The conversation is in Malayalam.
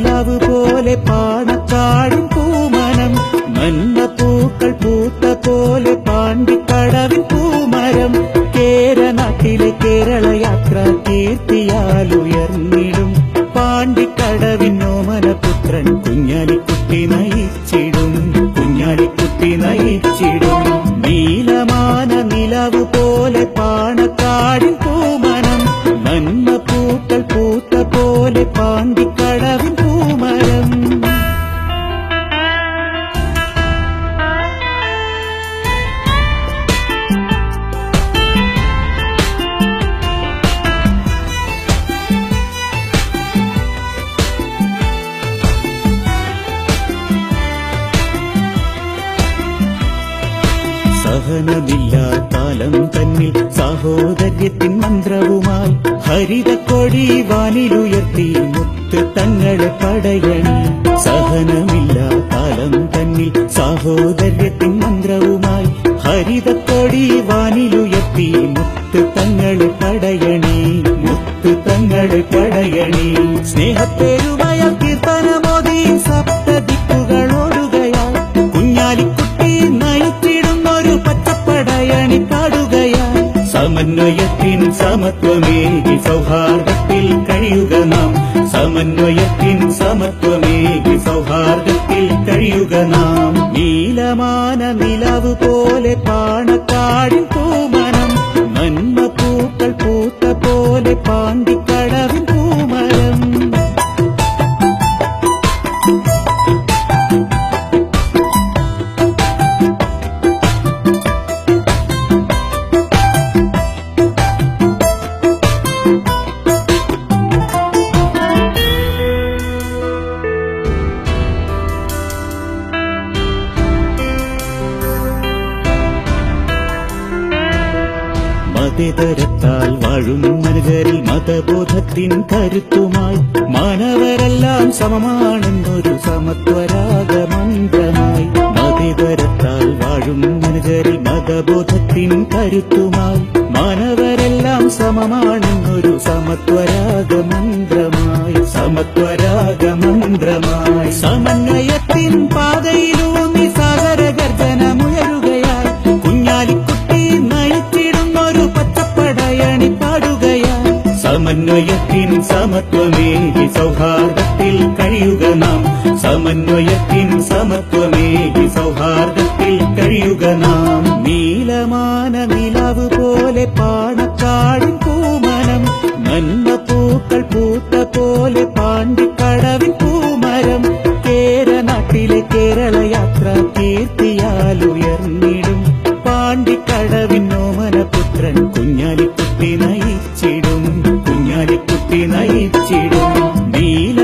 നിലവ് പോലെ പാണക്കാടും പൂമനം. മന്ന പൂക്കൾ പൂത്ത പോലെ പാണ്ടിക്കടവിൻ പൂമരം. കേരനാട്ടിലെ കേരള യാത്ര കീർത്തിയാൽ ഉയർന്നിടും. പാണ്ടിക്കടവിൻ ഓമനപുത്രൻ കുഞ്ഞാലിക്കുട്ടി നയിച്ചിടും. കുഞ്ഞാലിക്കുട്ടി നയിച്ചിടും. നീലമാന നിലവ് പോലെ പാണക്കാടിൻ പൂമനം. മന്ന പൂക്കൾ പൂത്ത പോലെ പാണ്ടിക്കടവിൻ സഹനമില്ലാത്താലം തന്നിൽ സഹോദര്യത്തിൻ മന്ത്രവുമായി ഹരിതക്കൊടി വാനിലുയർത്തി മുത്ത് തങ്ങളെ പടയണി. സഹനമില്ലാത്താലം തന്നിൽ സഹോദര്യത്തിൻ മന്ത്രവുമായി ഹരിതക്കൊടി വാനിലുയർത്തി മുത്ത് തങ്ങളെ പടയണി. മുത്ത് തങ്ങളെ പടയണി. സ്നേഹത്തേരുമായ സമന്വയത്തിൻ സമത്വമേകി സൗഹാർദ്ദത്തിൽ കഴിയുക നാം. സമന്വയത്തിൻ സമത്വമേകി സൗഹാർദ്ദത്തിൽ കഴിയുക നാം. നീലമാന നിലവ് പോലെ പാണക്കാടിൻ മതേതരത്താൽ വാഴും മനുകരിൽ മതബോധത്തിൻ കരുത്തുമായി മാനവരെല്ലാം സമമാണെന്നൊരു സമത്വരാഗമന്ത്രമായി മതേതരത്താൽ വാഴും മനുകരിൽ മതബോധത്തിൻ കരുത്തുമായി മാനവരെല്ലാം സമമാണെന്നൊരു സമത്വരാഗമന്ത്രമായി സമന്വയത്തിൻ സമത്വമേ സൗഹാർദ്ദത്തിൽ കഴിയുക നാം. സമന്വയത്തിൻ സമത്വമേ സൗഹാർദ്ദത്തിൽ കഴിയുക നാം. നീലമാന നിലവ് പോലെ പാണക്കാടും പൂമനം. നന്മ പൂക്കൾ പൂത്ത പോലെ പാണ്ടിക്കടവിൻ പൂമരം. കേരനാട്ടിലെ കേരള യാത്ര കീർത്തിയാൽ ഉയർന്നിടും. പാണ്ടിക്കടവിൻ നോമന പുത്രൻ കുഞ്ഞാലിക്കുട്ടി നയിച്ചിടും. నాడి పుట్టిన ఇచ్చిడు నీల